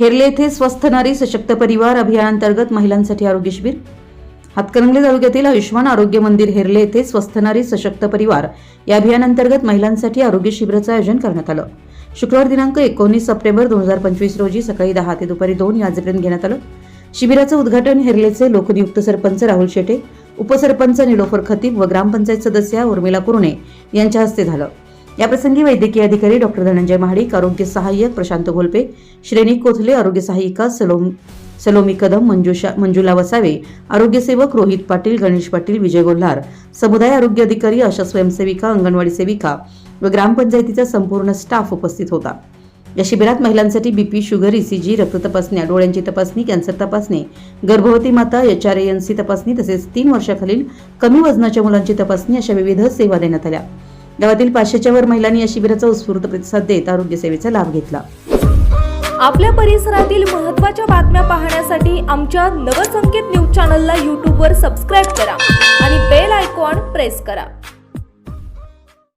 हेरले येथे स्वस्थ नारी सशक्त परिवार अभियानांतर्गत महिलांसाठी आरोग्य शिबिर. हातकणंगले तालुक्यातील आयुष्मान आरोग्य मंदिर हेरले येथे स्वस्थ नारी सशक्त परिवार या अभियानांतर्गत महिलांसाठी आरोग्य शिबिराचं आयोजन करण्यात आलं. शुक्रवार दिनांक एकोणीस सप्टेंबर दोन हजार पंचवीस रोजी सकाळी दहा ते दुपारी दोन या घेण्यात आलं. शिबिराचं उद्घाटन हेरलेचे लोकनियुक्त सरपंच राहुल शेटे उपसरपंच निलोफर खतीब व ग्रामपंचायत सदस्या उर्मिला कुरणे यांच्या हस्ते झालं. याप्रसंगी वैद्यकीय अधिकारी डॉक्टर धनंजय महाडिक आरोग्य सहाय्यक प्रशांत घोलपे श्रेणी कोथले आरोग्य सहाय्यिका सलोम सलोमी कदम मंजुषा मंजुला वसावे आरोग्यसेवक रोहित पाटील गणेश पाटील विजय गोल्हार समुदाय आरोग्य अधिकारी अशा स्वयंसेविका अंगणवाडी सेविका व ग्रामपंचायतीचा संपूर्ण स्टाफ उपस्थित होता. या शिबिरात महिलांसाठी बीपी शुगर ईसीजी रक्त तपासण्या डोळ्यांची तपासणी कॅन्सर तपासणी गर्भवती माता एच आर एनसी तपासणी तसेच तीन वर्षाखालील कमी वजनाच्या मुलांची तपासणी अशा विविध सेवा देण्यात आल्या. गावातील पाचशेच्या वर महिलांनी या शिबिराचा उत्स्फूर्त प्रतिसाद देत आरोग्य सेवेचा लाभ घेतला. आपल्या परिसरातील महत्त्वाच्या बातम्या पाहण्यासाठी आमच्या नवसंकेत न्यूज चॅनलला यूट्यूबवर सबस्क्राईब करा आणि बेल आयकॉन प्रेस करा.